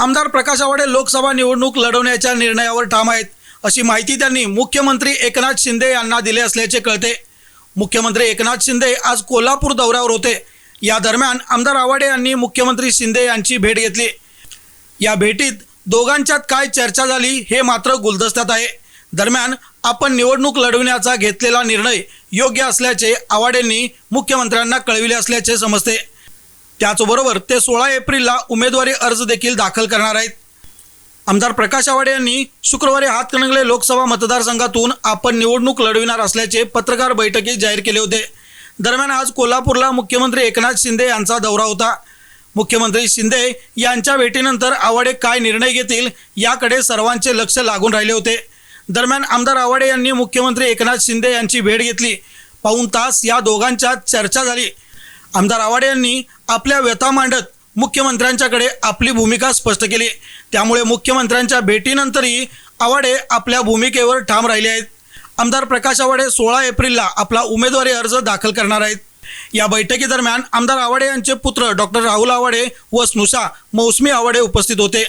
आमदार प्रकाश आवाडे लोकसभा निवडणूक लढवण्याच्या निर्णयावर ठाम आहेत अशी माहिती त्यांनी मुख्यमंत्री एकनाथ शिंदे यांना दिले असल्याचे कळते. मुख्यमंत्री एकनाथ शिंदे आज कोल्हापूर दौऱ्यावर होते. या दरम्यान आमदार आवाडे यांनी मुख्यमंत्री शिंदे यांची भेट घेतली. या भेटीत दोघांच्यात काय चर्चा झाली हे मात्र गुलदस्त्यात आहे. दरम्यान आपण निवडणूक लढविण्याचा घेतलेला निर्णय योग्य असल्याचे आवाडेंनी मुख्यमंत्र्यांना कळविले असल्याचे समजते. त्याचबरोबर ते सोळा एप्रिलला उमेदवारी अर्ज देखील दाखल करणार आहेत. आमदार प्रकाश आवाडे यांनी शुक्रवारी हातकणंगले लोकसभा मतदारसंघातून आपण निवडणूक लढविणार असल्याचे पत्रकार बैठकीत जाहीर केले होते. दरम्यान आज कोल्हापूरला मुख्यमंत्री एकनाथ शिंदे यांचा दौरा होता. मुख्यमंत्री शिंदे यांच्या भेटीनंतर आवाडे काय निर्णय घेतील याकडे सर्वांचे लक्ष लागून राहिले होते. दरम्यान आमदार आवाडे यांनी मुख्यमंत्री एकनाथ शिंदे यांची भेट घेतली. पाऊण तास या दोघांच्यात चर्चा झाली. आमदार आवाडे यांनी आपल्या व्यथा मांडत मुख्यमंत्र्यांच्याकडे आपली भूमिका स्पष्ट केली. त्यामुळे मुख्यमंत्र्यांच्या भेटीनंतरही आवाडे आपल्या भूमिकेवर ठाम राहिले आहेत. आमदार प्रकाश आवाडे सोळा एप्रिलला आपला उमेदवारी अर्ज दाखल करणार आहेत. या बैठकीदरम्यान आमदार आवाडे यांचे पुत्र डॉक्टर राहुल आवाडे व स्नुषा मौसमी आवाडे उपस्थित होते.